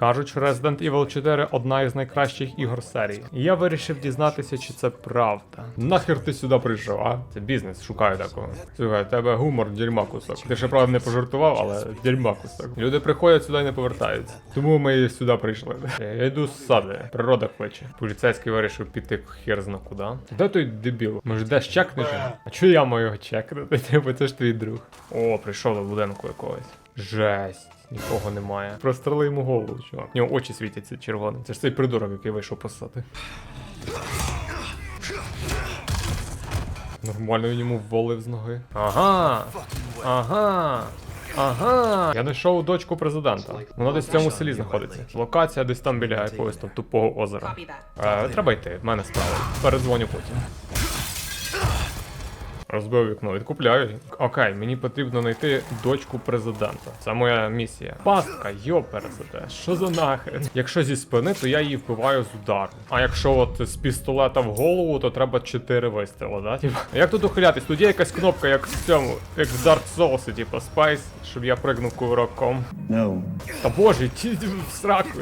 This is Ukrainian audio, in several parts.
Кажуть, що Resident Evil 4 одна із найкращих ігор серії. І я вирішив дізнатися, чи це правда. Нахер ти сюди прийшов, а? Це бізнес, шукаю такого. Слухай, тебе гумор дерьма кусок. Ти ще правда не пожартував, але дерьма кусок. Люди приходять сюди і не повертаються. Тому ми сюди прийшли. Я йду з сади, природа кличе. Поліцейський вирішив піти хер зна куди. Де той дебіл? Може, десь чекнеш? А чого я маю його чекнути? Типу, це ж твій друг. О, прийшов до будинку якогось. Жесть. Нікого немає. Прострели йому голову, чувак. В нього очі світяться червоним. Це ж цей придурок, який вийшов посати. Нормально він йому ввалив з ноги. Ага. Ага. Ага. Я знайшов дочку президента. Вона десь в цьому селі знаходиться. Локація десь там біля якогось там тупого озера. Е, треба йти, в мене справа. Передзвоню потім. Розбив вікно, відкупляю. Окей, мені потрібно знайти дочку президента. Це моя місія. Пастка, йо пересете. Що за нахрен? Якщо зі спини, то я її вбиваю з удару. А якщо от з пістолета в голову, то треба 4 вистріли, да? Типа, як тут ухилятись? Тут є якась кнопка, як в цьому, як в Dark Souls, типа Spice, щоб я пригнув кувироком. No. Та боже, ті ті в сраку.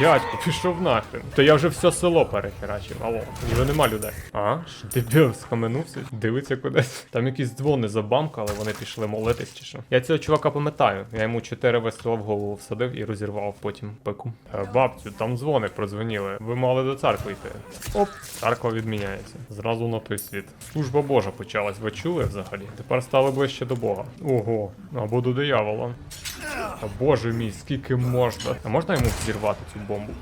Дядько, пішов нахрен. То я вже все село перехерачив. Алло, його нема людей. А? Що дебіл схаменувся? Дивиться кудись. Там якісь дзвони забамкали, вони пішли молитись чи що. Я цього чувака пам'ятаю. Я йому чотири вистріла в голову всадив і розірвав потім пику. Е, бабцю, там дзвони продзвоніли. Ви мали до церкви йти. Оп, церква відміняється. Зразу на той світ. Служба Божа почалась, ви чули взагалі? Тепер стали ближче до Бога. Ого, або до диявола. Боже мій, скільки можна. А можна йому взірвати цю бомбу?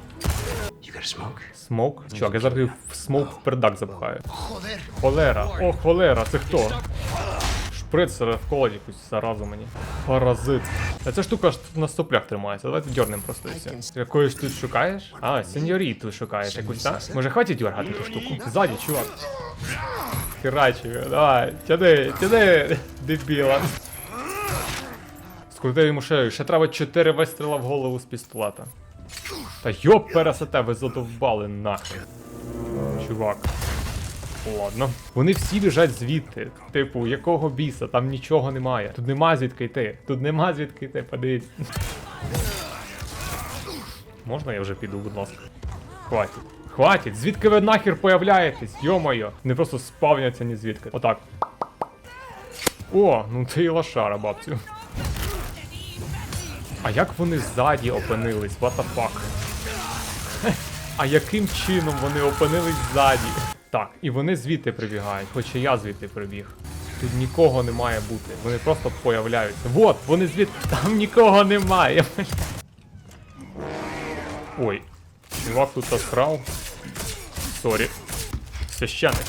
Смоук? Чувак, я зараз в смоук в пердак запхаю. Холера. О, холера, це хто? Шприц вколоть якусь заразу мені. Паразит. А ця штука ж на соплях тримається. Давайте дьорнем просто і все. Ти Якоїсь тут шукаєш? А, сеньоріту шукаєш якусь, так? Може хватить дьоргати ту штуку? Ззаді, чувак. Херачі, давай, тяни, тяни, дебіла. Скрутив йому шею, ще треба 4 вистріла в голову з пістолета. Та йоп пересете, ви задовбали нахрен. Чувак. Ладно. Вони всі біжать звідти. Типу, якого біса, там нічого немає. Тут нема звідки йти. Тут нема звідки йти, подивіться. Можна я вже піду, будь ласка. Хватить. Хватить, звідки ви нахер появляєтесь? Йо-моє. Не просто спавняться ні звідки. Отак. О, ну ти і лошара, бабцю. А як вони ззаді опинились? What the fuck? А яким чином вони опинились ззаді? Так, і вони звідти прибігають, хоча я звідти прибіг. Тут нікого не має бути. Вони просто появляються. Вот, вони звідти. Там нікого немає. Ой, чувак тут засрав. Сорі. Священник.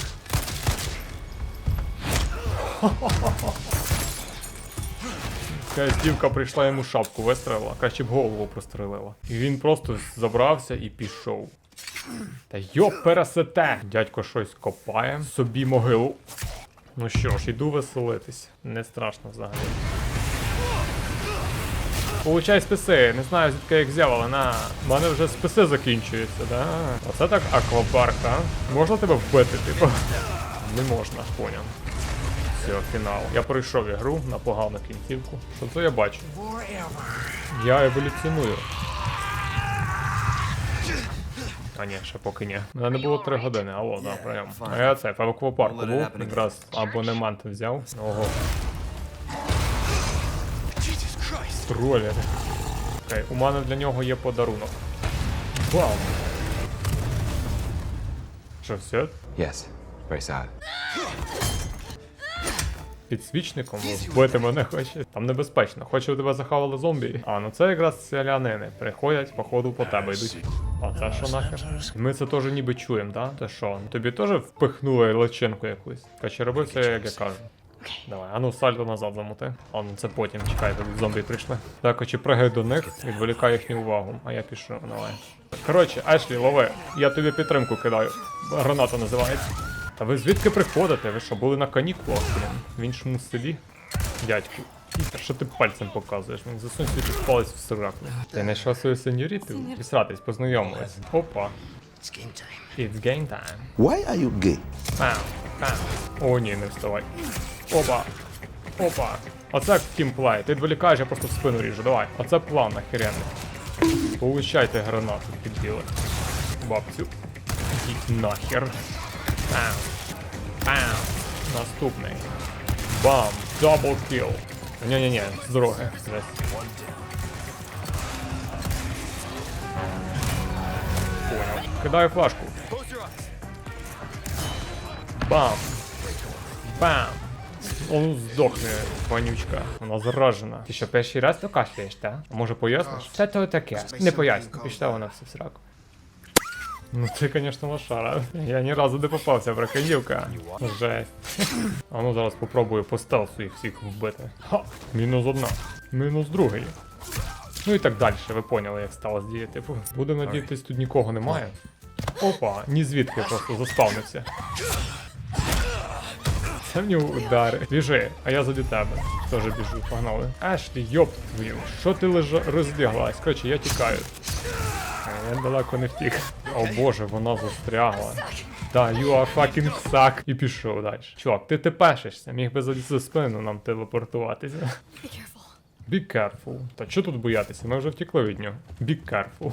Якась дівка прийшла йому шапку вистрелила, краще б голову прострелила. І він просто забрався і пішов. Та йоп, пересете! Дядько щось копає, собі могилу. Ну що ж, іду веселитись. Не страшно взагалі. Получай списи, не знаю звідки я їх взяв, але на. У мене вже списи закінчуються, да? Оце так аквапарка. Можна тебе вбити, типу? Не можна, поняв. Все, фінал. Я пройшов ігру на погану кінцівку. Що це я бачу? Я еволюціоную. А ні, ще поки ні. У мене не було 3 години, алло, да, прям. А я це, в аквапарку був, якраз абонемент взяв. Ого. Тролери. Окей, у мене для нього є подарунок. Вау! Що, все? Yes, very sad. Підсвічником вбити мене хоче. Там небезпечно. Хоче, тебе захавали зомбі. А, ну це якраз селянини. Приходять, походу по тебе йдуть. А це що нахер? Ми це теж ніби чуємо, да? Це що? Тобі теж впихнули личинку якусь? Каче роби все, як я кажу. Давай, а ну сальто назад замути. А ну це потім, чекай, тут зомбі прийшли. Так, очі пригай до них, відволікай їхню увагу, а я пішу, давай. Коротше, Ешлі, лови, я тобі підтримку кидаю. Граната називається. Та ви звідки приходите? Ви що, були на канікулах, блін? В іншому селі? Дядьку. Та що ти пальцем показуєш? Мені засунь свій палець в сирак. Ти знайшов свою сеньоріту? Пісратись, познайомились. Опа. It's game time. It's game time. Why are you gay? Пам, пам. О, ні, не вставай. Опа. Опа. Оце тімплей. Ти відволікаєш, я просто в спину ріжу. Давай. Оце план охеренний. Получайте гранату підбіли. Бабцю. Ідіть нахер. Пам. Пам. Наступний. Бам. Дабл кіл. Ні-ні-ні, з дороги. Понял. Кидаю флажку. Бам. Бам. Он здохне, вонючка. Вона заражена. Ти що, перший раз то кашляєш, та? Може поясниш? Це то таке. Не поясню. Пішла вона все в сраку. Ну ти, звісно, лошара. Я ні разу не попався, браконьївка. Жесть. А ну зараз попробую по стелсу їх всіх вбити. Ха! Мінус одна. Мінус другий. Ну і так далі, ви поняли, як сталося діяти. Типу, Будемо надіятись, тут нікого немає. Опа, ні звідки просто заспавнився. Це нього удари. Біжи, а я заді тебе. Теж біжу, погнали. Ешлі, йоп твою. Що ти лежа роздяглась? Короче, я тікаю. Я далеко не втік. О боже, вона застрягла. Да, you are fucking suck. І пішов далі. Чувак, ти тепешишся, міг би за, спину нам телепортуватися. Be careful. Та що тут боятися? Ми вже втекли від нього. Be careful.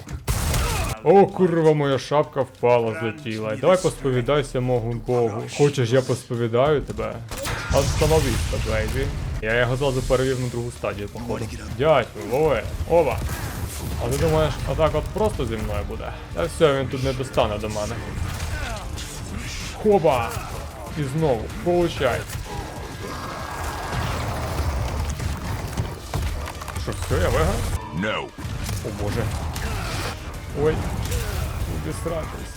О, курва, моя шапка впала, злетіла. Давай посповідайся мого Богу. Хочеш, я посповідаю тебе? Остановіться, бейбі. Я його зразу перевів на другу стадію, походу. Дядьку, лови. Ова. А ти думаєш, отак от просто зі мною буде? Та все, він тут не достане до мене. Хоба! І знову, получай. Що, все, я виграв? No. О боже. Ой. Куди сратись.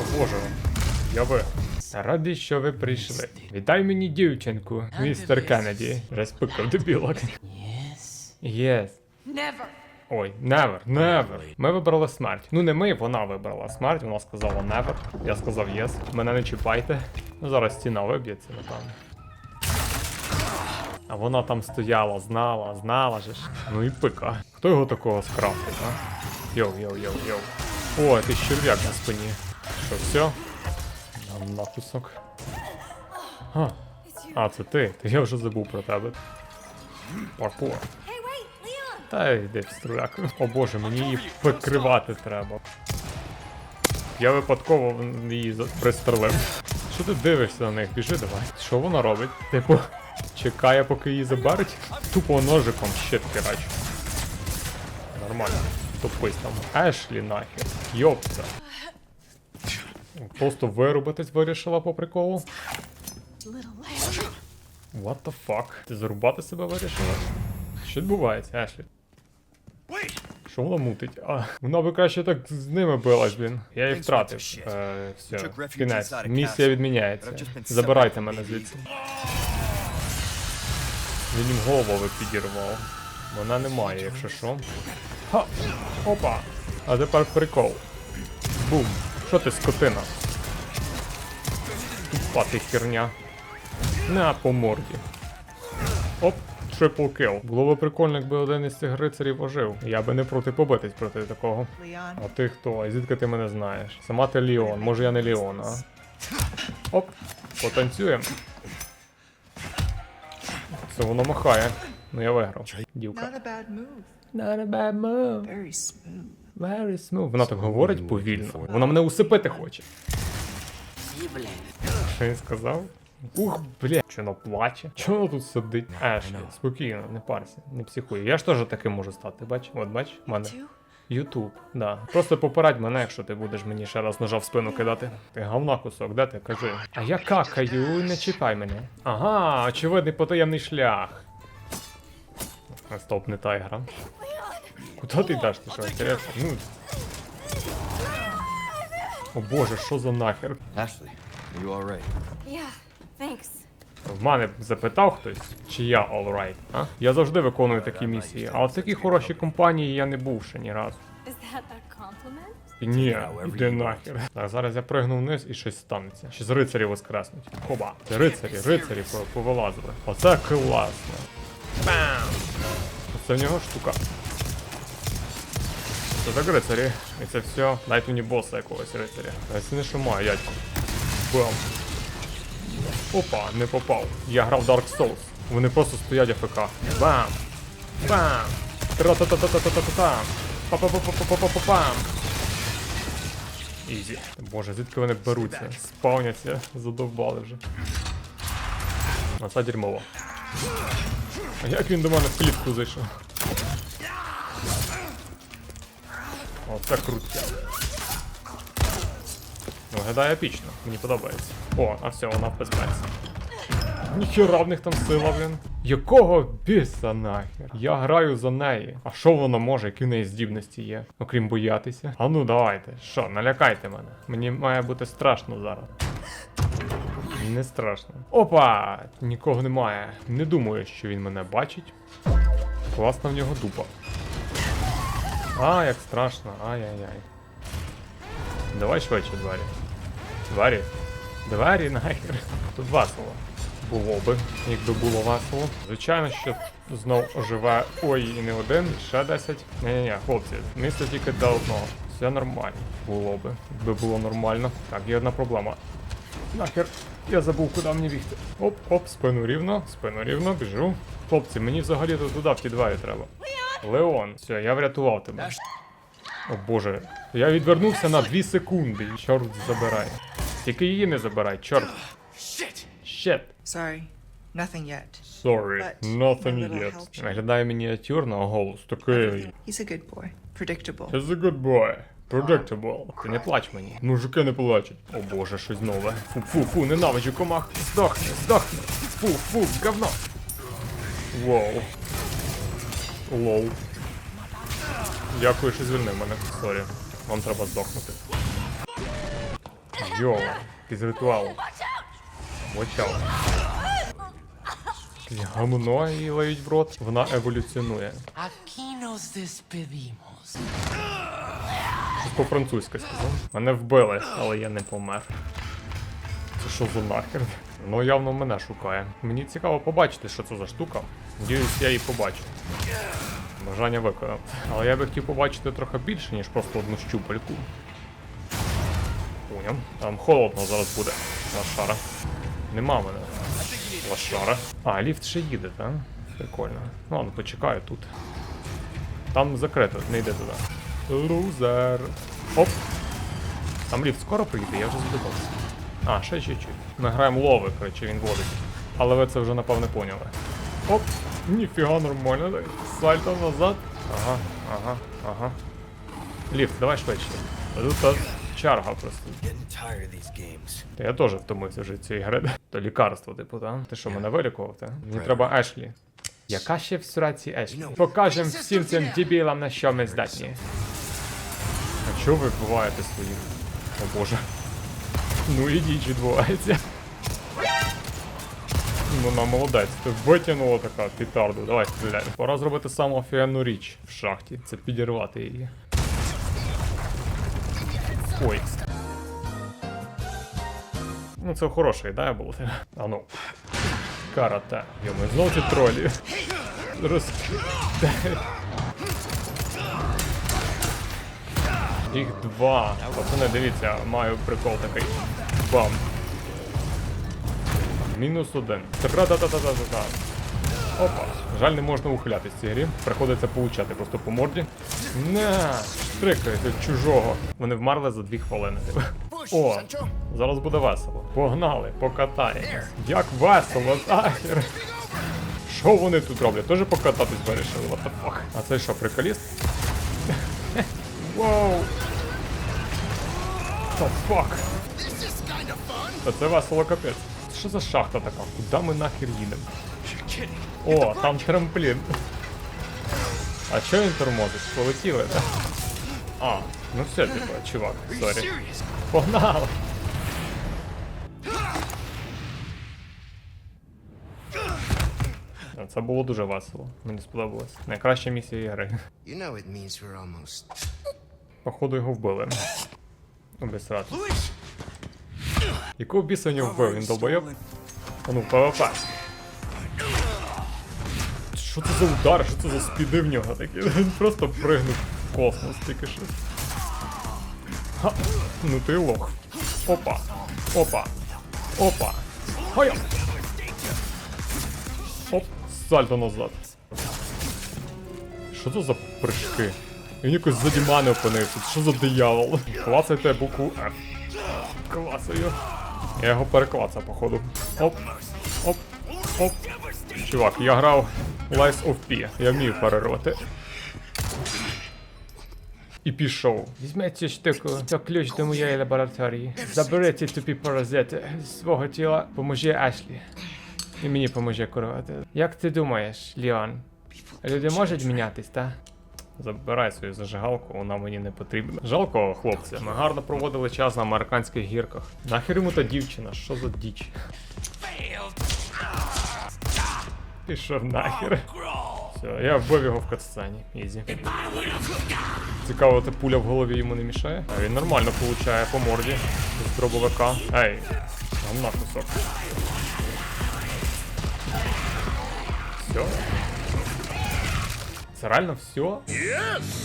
О боже. Я ви. Радий, що ви прийшли. Вітай мені дівчинку, містер Кеннеді. Респекав дебілок. Єс. Never. Ой, never, never. Ми вибрали смерть. Ну не ми, вона вибрала смерть, вона сказала never. Я сказав yes. Мене не чіпайте. Ну зараз стіна виб'ється, напевно. А вона там стояла, знала, знала же ж. Ну і пика. Хто його такого скрафтив, а? Йоу, йоу, йоу, йоу. О, ти черв'як на спині. Що, все? Нам на кусок. А, це ти. Я вже забув про тебе. Паркур. Та йди в струляку. О боже, мені її прикривати треба. Я випадково її пристрелив. Що ти дивишся на них? Біжи давай. Що вона робить? Типу, чекає, поки її заберуть? Тупо ножиком щит херачу. Нормально. Тупись там. Ешлі нахер. Йопта. Просто вирубатись вирішила по приколу. What the fuck? Ти зарубати себе вирішила? Що відбувається, Ешлі? Що вона мутить? А, вона би краще так з ними билась, блін. Я їх втратив. Е, все, кінець. Місія відміняється. Забирайте мене звідси. Він їм голову підірвав. Вона немає, якщо що. Ха! Опа! А тепер прикол. Бум! Що ти, скотина? Тупа ти херня. На по морді. Оп, трипл кіл. Було би прикольно, якби один із цих рицарів ожив. Я би не проти побитись проти такого. А ти хто? А звідки ти мене знаєш? Сама ти Ліон, може я не Ліон, а? Оп, потанцюємо. Це воно махає. Ну я виграв. Дівка. Not a bad move. Not a bad move. Very smooth. Very smooth. Вона так говорить повільно. Вона мене усипити хоче. Що він сказав? Ух, бля, чи вона плаче? Чого вона тут сидить? Ешлі, спокійно, не парся, не психуй. Я ж теж таким можу стати, бач? От бач, в мене. Ютуб, да. Просто попередь мене, якщо ти будеш мені ще раз ножа в спину кидати. Ти говна кусок, де ти? Кажи. А я какаю, не чіпай мене. Ага, очевидний потаємний шлях. Стоп, не та ігра. Куди ти йдеш? Ти що, інтересно? Ну. О боже, що за нахер? Ashley, are you alright? Yeah, thanks. В мене запитав хтось, чи я alright, а? Я завжди виконую такі місії, а в такій хорошій компанії я не був ще ні разу. Is that a compliment? Ні, іди нахер. Так, зараз я пригну вниз і щось станеться. Ще з рицарів воскреснуть. Хоба. Це рицарі, рицарі повилазили. Оце класно. Бам! Оце в нього штука. Це так рицарі. І це все. Дайте мені боса якогось рицаря. Це не що маю, дядько. Бам. Опа, не попав. Я грав Dark Souls. Вони просто стоять АФК. Бам! Бам! Тра-та-та-та-та-та-та-та! Па-па-па-па-па-па-пам. Ізі. Боже, звідки вони беруться? Спавняться, задовбали вже. А дерьмово. А як він до мене в клітку зайшов? Оце круття. Виглядає епічно, мені подобається. О, а все, вона в безпеці. Ніхіра в них там сила, блін. Якого біса нахер? Я граю за неї. А що вона може, які в неї здібності є? Окрім боятися. А ну давайте. Що, налякайте мене. Мені має бути страшно зараз. Не страшно. Опа! Нікого немає. Не думаю, що він мене бачить. Класна в нього дупа. А, як страшно. Ай-яй-яй. Давай швидше двері. Двері. Двері нахер. Тут весело. Було би, якби було весело. Звичайно, що знов оживе. Ой, і не один, ще 10. Ні-ні-ні, хлопці, місце тільки до одного. Все нормально. Було би, якби було нормально. Так, є одна проблема. Нахер, я забув, куди мені бігти. Оп, оп, спину рівно, спину рівно, біжу. Хлопці, мені взагалі то туди в ті двері треба. Леон, все, я врятував тебе. О боже, я відвернувся на 2 секунди. і Чорт забирай. Тільки її не забирай, чорт. Shit! Shit. Sorry, nothing yet. Sorry, nothing yet. Виглядає мініатюрно, а голос такий. He's a good boy, predictable. He's a good boy. Predictable. Ти не плач мені. Мужики не плачуть. О боже, щось нове. Фу, фу, фу, ненавиджу комах. Здохни, здохни. Фу, фу, говно. Воу. Лоу. Дякую, що звільнив мене. Сорі. Вам треба здохнути. Йо, якийсь ритуал. Watch. Гамно її лають в рот. Вона еволюціонує. Щось по-французьки сказав. Мене вбили, але я не помер. Це що за нахер? Ну явно мене шукає. Мені цікаво побачити, що це за штука. Надіюсь, я її побачу. Бажання виконав. Але я би хотів побачити трохи більше, ніж просто одну щупальку. Поняв. Там холодно зараз буде. Лошара. Нема мене. Лошара. А, ліфт ще їде, так? Прикольно. Ну ладно, почекаю тут. Там закрито, не йде туди. Лузер. Оп. Там ліфт скоро прийде, я вже задумався. А, ще чуть-чуть. Ми граємо лови, коротше, він водить. Але ви це вже напевне поняли. Оп! Ніфіга нормально, дай. Сальто назад. Ага, ага, ага. Ліфт, давай швидше. А Тут та чарга просто. Та я теж втомився вже цієї гри. То лікарство, типу, так? Ти що, мене вилікував, так? Мені треба Ешлі. Яка ще в сраці Ешлі? Покажем всім цим дебілам, на що ми здатні. А чого ви вбиваєте своїх? О боже. Ну ідіть, відбувається. Ну, вона молодець, ти витягнула така пітарду, давай стріляй. Пора зробити саму офігенну річ в шахті. Це підірвати її. Ой. Ну, це хороша ідея була. А ну. Карате. Йому знову ці тролі. Роз... Їх два. Пацани, дивіться, маю прикол такий. Бам. Мінус один. Тра-та-та-та-та-та. Опа. Жаль, не можна ухилятись в цій грі. Приходиться получати просто по морді. Не, штрикається чужого. Вони вмерли за дві хвилини. О, зараз буде весело. Погнали, покатаємось. Як весело, захер. Що вони тут роблять? Тоже покататись вирішили, what the fuck. А це що, приколіст? Воу. The fuck? Та це весело капець. Що за шахта така? Куди ми нахер їдемо? О, там трамплін. А чого він тормозить? Полетіли, так? А, ну все, типа, чувак, сорі. Погнали! Це було дуже весело. Мені сподобалось. Найкраща місія ігри. You know it means we're almost. Походу його вбили. Обісрати. Якого біса нього вбив? Він долбойоб? А ну, ПВП. Що це за удар? Що це за спіди в нього такі? Він просто пригнув в космос тільки що. Ха. Ну ти лох. Опа. Опа. Опа. Хая. Оп, сальто назад. Що це за прыжки? Він якось заді мене опинився. Що за диявол? Клацайте букву F. Клацаю. Я його переклацав, походу. Оп. Оп. Оп. Чувак, я грав Lies of P. Я вмію перервати. І пішов. Візьміть цю штуку, це ключ до моєї лабораторії. Заберіть ці тупі паразити з свого тіла, поможи Ашлі. І мені поможе керувати. Як ти думаєш, Ліон? Люди можуть мінятись, та? Забирай свою зажигалку, вона мені не потрібна. Жалко, хлопці, ми гарно проводили час на американських гірках. Нахер йому та дівчина, що за діч? Пішов нахер. Все, я вбив його в катсцені. Ізі. Цікаво, та пуля в голові йому не мішає. А він нормально получає по морді з дробовика. Ей, гамна кусок. Все. Це реально все?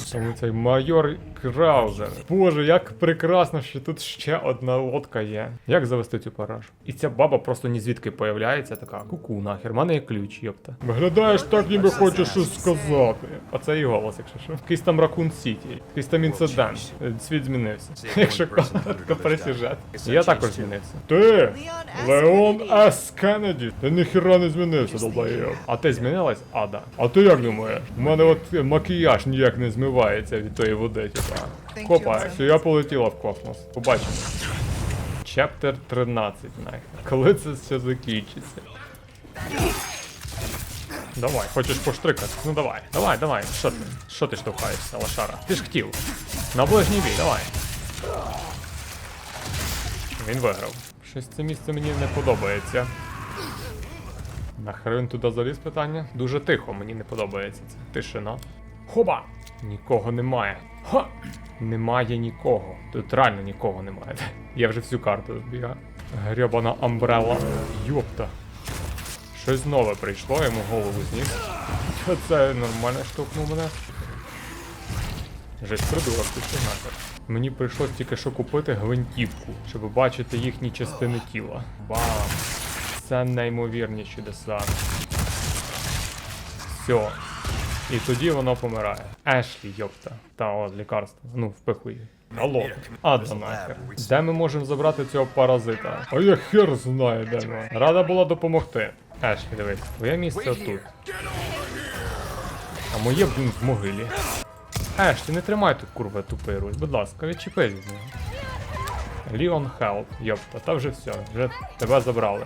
Саме цей майор Краузер. Боже, як прекрасно, що тут ще одна лодка є. Як завести цю параж? І ця баба просто ні звідки появляється, така куку нахер, мене є ключ, йопта. Виглядаєш так, ніби хочеш щось сказати. А це і голос, якщо що. Якийсь там Ракун Сіті, якийсь там інцидент. Світ змінився. Якщо коротко про сюжет. Я також змінився. Ти! Леон С. Кеннеді! Ти ніхіра не змінився, долбоєб. А ти змінилась? Ада. А ти як думаєш? У мене от макіяж ніяк не змивається від тої води, типа. Thank Хопа, все, я полетіла в космос. Побачимо. Чаптер 13, нахер. Коли це все закінчиться? Давай, хочеш поштрикати? Ну давай, давай, давай. Що ти? Що ти штовхаєшся, лошара? Ти ж хотів. На ближній бій, давай. Він виграв. Щось це місце мені не подобається. Нахрен туди заліз питання? Дуже тихо, мені не подобається це. Тишина. Хоба! Нікого немає. Ха! Немає нікого. Тут реально нікого немає. Я вже всю карту збігаю. Грьобана амбрела. Йопта. Щось нове прийшло, йому голову зніс. Це нормально штовхнув мене. Жесть придурок, ти що нахер. Мені прийшлось тільки що купити гвинтівку, щоб бачити їхні частини тіла. Бам! Це неймовірні чудеса. Все. І тоді воно помирає. Ешлі, йопта. Та от лікарство. Ну, впихуй. Алло. Ада нахер. Де ми можемо забрати цього паразита? А я хер знаю, де ми. Рада була допомогти. Ешлі, дивись, твоє місце тут. А моє, блін, в могилі. Ешлі, не тримай тут курва тупий Русь, будь ласка, відчепись від нього. Ліон Хелп, йопта, та вже все, вже тебе забрали.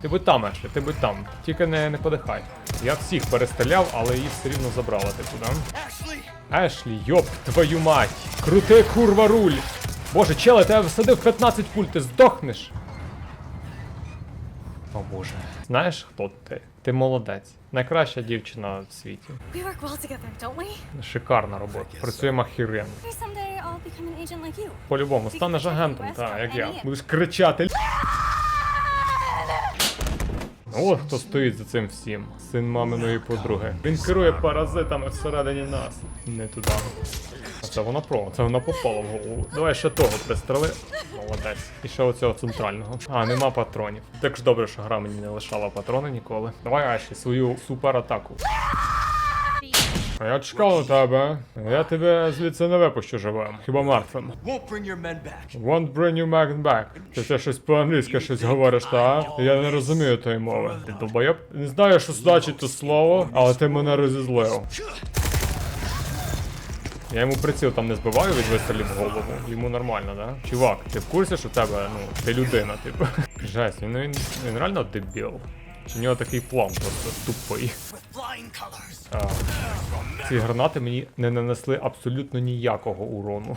Ти будь там, Ешлі, ти будь там. Тільки не, не подихай. Я всіх перестріляв, але її все рівно забрала, типу, да? Ешлі, йоп, твою мать! Крути курва руль! Боже, челе, тебе всадив 15 пуль, ти здохнеш! О боже. Знаєш, хто ти? Ти молодець. Найкраща дівчина в світі. We work well together, don't we? Шикарна робота. Працюємо like. По-любому, станеш агентом, так, як я. Будеш кричати. От хто стоїть за цим всім. Син маминої подруги. Він керує паразитами всередині нас. Не туди. А це вона про, це вона попала в голову. Давай ще того пристрели. Молодець. І ще оцього центрального. А, нема патронів. Так ж добре, що гра мені не лишала патрони ніколи. Давай Аші, свою суператаку. А я чекав на тебе. Я тебе звідси не випущу живим. Хіба мертвим. Won't bring your men back. Ти це щось по-англійськи щось говориш, та? Я не розумію тої мови. Ти долбойоб? Не знаю, що значить то слово, але ти мене розізлив. Я йому приціл там не збиваю від вистрілів в голову. Йому нормально, да? Чувак, ти в курсі, що в тебе, ну, ти людина, типу. Жесть, він, він, він реально дебіл. Чи в нього такий план просто тупий. Flying colors. А, ці гранати мені не нанесли абсолютно ніякого урону.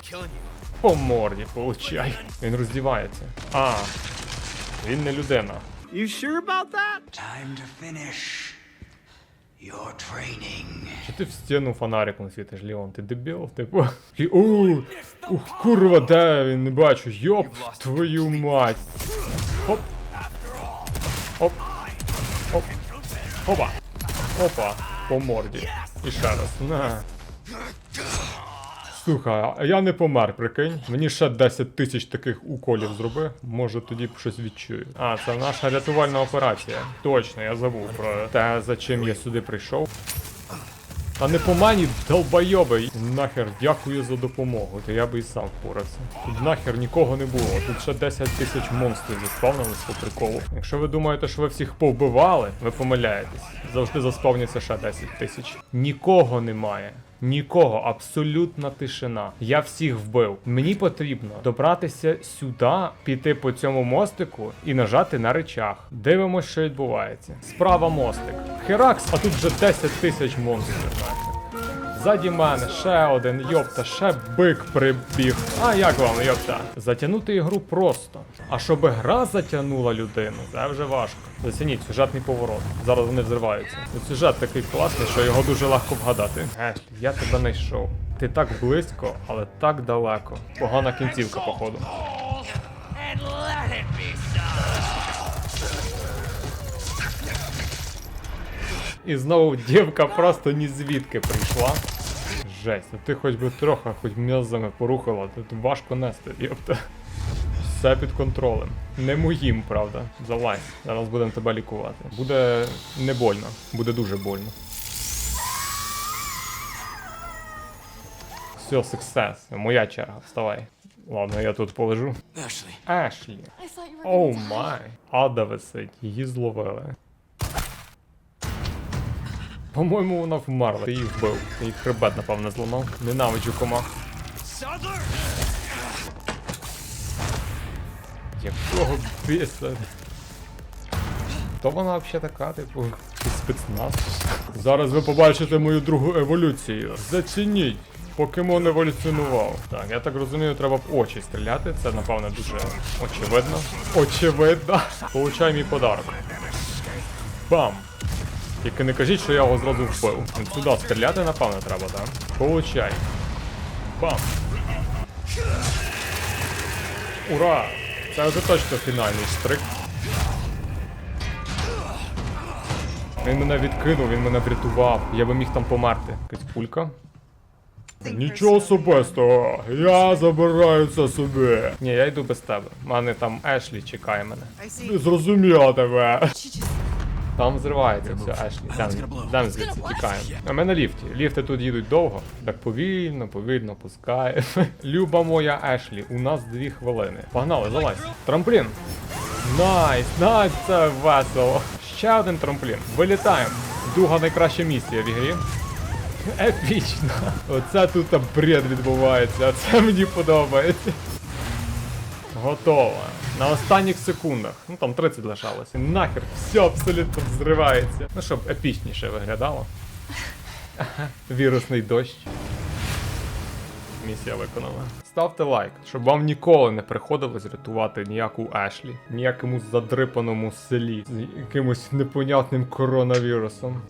По морді, получай. Він роздівається. А, він не людина. Time to finish your training. Чи ти в стіну фонариком світиш, Ліон? Ти дебіл? Типу. І, у, ух, курва, де він не бачу. Йоп, твою мать. Хоп. Оп. Оп. Опа. Опа. По морді. І ще раз. На. Слухай, а я не помер, прикинь. Мені ще 10 тисяч таких уколів зроби. Може тоді б щось відчую. А, це наша рятувальна операція. Точно, я забув про те, за чим я сюди прийшов. Та не по мані долбойоби. Нахер, дякую за допомогу. То я би і сам впорався. Тут нахер нікого не було. Тут ще 10 тисяч монстрів заспавнились по приколу. Якщо ви думаєте, що ви всіх повбивали, ви помиляєтесь. Завжди заспавняться ще 10 тисяч. Нікого немає. Нікого, абсолютна тишина. Я всіх вбив. Мені потрібно добратися сюди, піти по цьому мостику і нажати на речах. Дивимось, що відбувається. Справа мостик. Херакс, а тут вже 10 тисяч монстрів. Ззаді мене ще один, йопта, ще бик прибіг. А як вам, йопта? Затягнути ігру просто. А щоб гра затягнула людину, це вже важко. Зацініть сюжетний поворот. Зараз вони взриваються. Ну, Сюжет такий класний, що його дуже легко вгадати. Ешлі, я тебе знайшов. Ти так близько, але так далеко. Погана кінцівка, походу. І знову дівка просто ні звідки прийшла. Жесть, ну ти хоч би трохи, хоч м'язами порухала, тут важко нести, йопта. Все під контролем. Не моїм, правда. Залазь. Зараз будемо тебе лікувати. Буде не больно, буде дуже больно. Все, суксес. Моя черга, вставай. Ладно, я тут полежу. Ешлі. Were Оу май. Ада висить, її зловили. По-моєму, вона вмерла. Ти її вбив. Ти її хребет, напевно, зламав. Ненавиджу комах. Якого біса? Хто вона взагалі така, типу, спецназ? Зараз ви побачите мою другу еволюцію. Зацініть! Покемон еволюціонував. Так, я так розумію, треба в очі стріляти. Це, напевно, дуже очевидно. Очевидно. Получай мій подарок. Бам! Тільки не кажіть, що я його зразу вбив. Сюди стріляти, напевно, треба, так? Получай. Бам! Ура! Це вже точно фінальний штрик. Він мене відкинув, він мене врятував. Я би міг там померти. Якась пулька. Нічого особистого, я забираю це собі. Ні, я йду без тебе. У мене там Ешлі чекає мене. Не зрозуміла тебе. Там зривається все, Ешлі. Дам, звідси, тікаємо. А ми на ліфті. Ліфти тут їдуть довго. Так повільно, повільно пускає. Люба моя Ешлі, у нас дві хвилини. Погнали, залазь. Трамплін. Найс, найс, це весело. Ще один трамплін. Вилітаємо. Друга найкраща місія в ігрі. Епічно. Оце тут бред відбувається. Це мені подобається. Готово. На останніх секундах. Ну там 30 лишалося. Нахер, все абсолютно взривається. Ну, щоб епічніше виглядало. Вірусний дощ. Місія виконана. Ставте лайк, щоб вам ніколи не приходилось рятувати ніяку Ешлі, ніякому задрипаному селі з якимось непонятним коронавірусом.